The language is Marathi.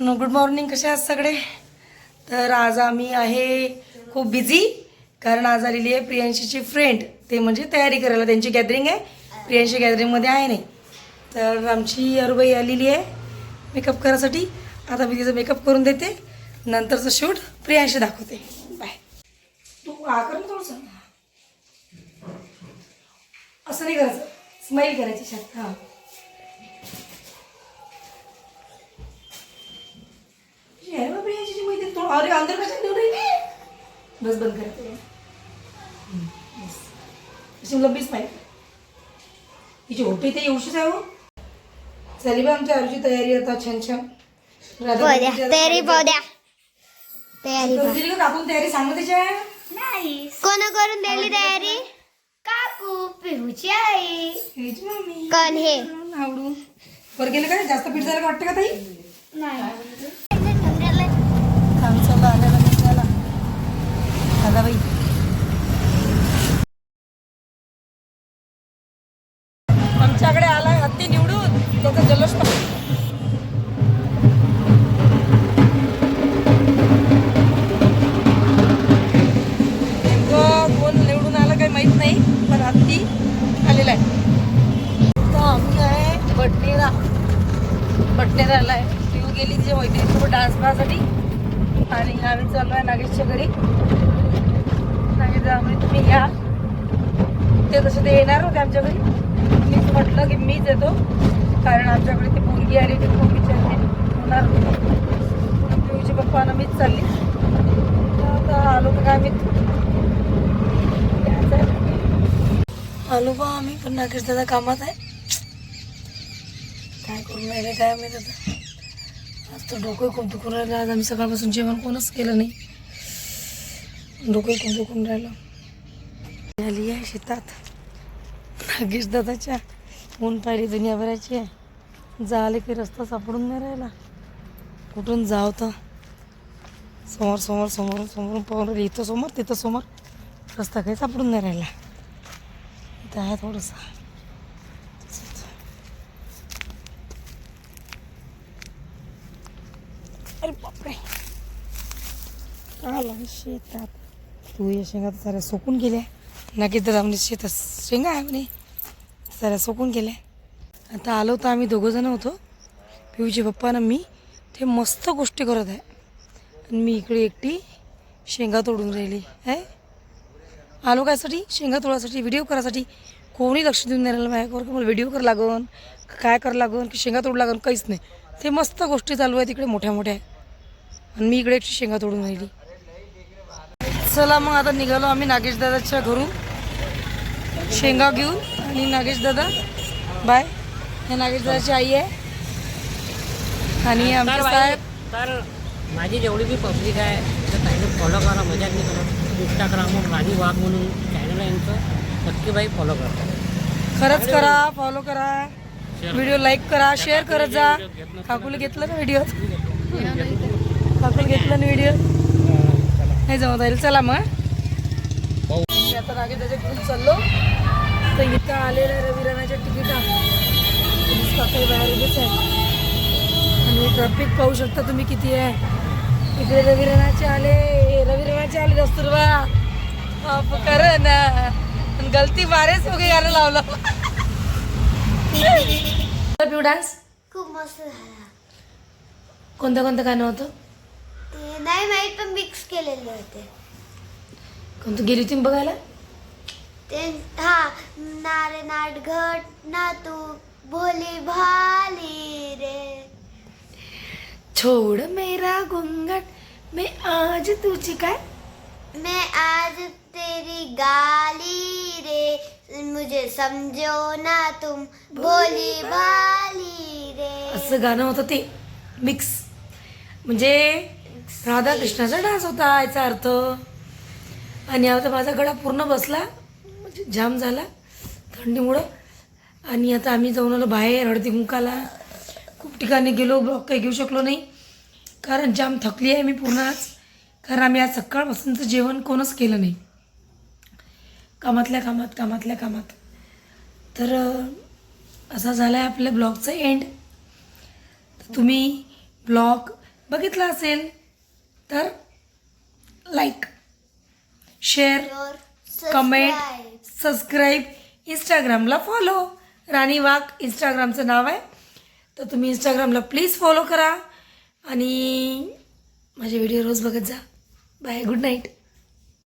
गुड मॉर्निंग कसे आहात सगळे? तर आज आम्ही आहे खूप बिझी कारण आज आलेली आहे प्रियांशीची फ्रेंड ते म्हणजे तयारी करायला त्यांची गॅदरिंग आहे. प्रियांशी गॅदरिंगमध्ये आहे नाही. तर आमची अरुबाई आलेली आहे मेकअप करायसाठी. आता मी तिचं मेकअप करून देते. नंतरचं शूट प्रियांशी दाखवते. बाय तू हा कर थोडंसं. असं नाही करायचं. स्माईल करायची शात हां ये है बाबा याची मैत्रीण तो अरे अंदर कशा देऊ नाही। बस बंद करते अशी लंबीच पाहिजे तिची होटी ते येऊशीच आहे हो झाली बा आमच्या आरुची तयारी आता छान छान। राधा तयारी तयारी द्या। तयारी करून दिली का काकून तयारी सांग त्याच्या नाही कोण करून दिली तयारी? काकू पिहूची आई हेच मम्मी। कोण हे? आवडू वर गेलं काय जास्त पीठ झालं का वाटतं का ताई? नाही आम्ही चाललो आल्याला निघाला दादाबाई आमच्याकडे आला हत्ती निवडून त्याचा जल्लोष नेमकं कोण निवडून आलं काही माहीत नाही पण हत्ती आलेला आहे. तर आम्ही आहे बटनेरा बटनेरा आला आहे पिऊ गेली तिच्या मैत्रिणीसोबत डान्स करण्यासाठी आणि आम्ही चाललो आहे नागेशच्या घरी. नागेश आम्ही तुम्ही या. ते तसे ते येणार होते आमच्या घरी. म्हटलं की मीच येतो कारण आमच्याकडे ती मुलगी आली ती विचारली. होणार होती पिऊची पप्पानं मीच चालली. तर आता आलो का काय मी आलो बा आम्ही पण नागेश दादा कामात आहे. काय करून राहिले काय माहीत आता. आज तर डोकं खूप दुखून राहिलं. आज आम्ही सकाळपासून जेवण कोणच केलं नाही. डोकं खूप दुखून राहिलं. आली आहे शेतात. नागेश दादाच्या ऊन पाहिली दुनियाभराची आहे झाले की रस्ता सापडून नाही राहिला. कुठून जाव तर? समोर समोर समोर समोर पाहून इथं समोर तिथं समोर. रस्ता काही सापडून नाही राहिला. इथं आहे थोडंसं. अरे बापरे. आला शेतात. तू या शेंगा तर साऱ्या सोकून गेल्या. नक्की तर आम्ही शेतात शेंगा आहे म्हणे. जरा सोकून आहे आता आलो तर आम्ही दोघंजणं होतो. पिऊचे पप्पा ना मी. ते मस्त गोष्टी करत आहे. आणि मी इकडे एकटी शेंगा तोडून राहिली आहे. आलो कायसाठी? शेंगा तोडासाठी व्हिडिओ करायसाठी. कोणी लक्ष देऊन नाही राहिलं माझ्यावर की मला व्हिडिओ करा लागन काय करा लागन की शेंगा तोडू लागन काहीच नाही. ते मस्त गोष्टी चालू आहे तिकडे मोठ्या मोठ्या. आणि मी इकडे एकटी शेंगा तोडून राहिली. चला मग आता निघालो आम्ही नागेश दादाच्या घरून. शेंगा घेऊन. आणि नागेश दादा. बाय. हे नागेश दादाची आई आहे. आणि आमचे साहेब. तर माझी जेवढी बी पब्लिक आहे तर त्यांनी फॉलो करा मजाक नाही करत. इंस्टाग्रामवर राणी वाघ म्हणून चॅनल आहे यांचं. नक्की बाई फॉलो करा. खरंच करा फॉलो करा. व्हिडिओ लाईक करा. शेअर करत जा. काकूला घेतलं ना व्हिडिओ काकूला घेतलं ना व्हिडिओ नाही जमत राहील चला मग. मी आता नागे त्याच्या घेऊन चाललो. तर इथं आलेल्या रविरानाच्या तिकिटा काका बाहेर उभेच आहे. आणि ट्रॅफिक पाहू शकता तुम्ही किती आहे. इकडे रविरानाचे आले. रविरानाचे आले दस्तुरबा. आप कर ना आणि गलती मारेच हो गाणं लावलं. पिऊ डान्स खूप मस्त झाला. कोणतं कोणतं गाणं होतं? ते नाही माहीत पण मिक्स केलेले होते कोणतं? गेली होती बघायला? ते हा नारे नाट घट ना तू भोली भाली रे. छोड मेरा घुंगट मी आज तुझी काय? मैं आज तेरी गाली रे. मुझे समझो ना तुम भोली. भाली रे. असं गाणं होतं ते मिक्स. म्हणजे राधा कृष्णाचा डान्स होता याचा अर्थ. आणि आता माझा गळा पूर्ण बसला. म्हणजे जाम झाला. थंडीमुळं. आणि आता आम्ही जाऊन आलो बाहेर हळदी कुंकाला. खूप ठिकाणी गेलो ब्लॉक काही घेऊ शकलो नाही. कारण जाम थकली आहे मी पूर्ण आज. कारण आम्ही आज सकाळपासूनचं जेवण कोणच केलं नाही. कामातल्या कामात कामातल्या कामात. तर असा झाला आहे आपल्या ब्लॉगचा एंड तर तुम्ही ब्लॉग बघितला असेल तर लाईक शेअर कमेंट सबस्क्राईब इंस्टाग्रामला फॉलो राणी वाघ इंस्टाग्रामचं नाव आहे. तर तुम्ही इंस्टाग्रामला प्लीज फॉलो करा. आणि माझे व्हिडिओ रोज बघत जा. Bye good night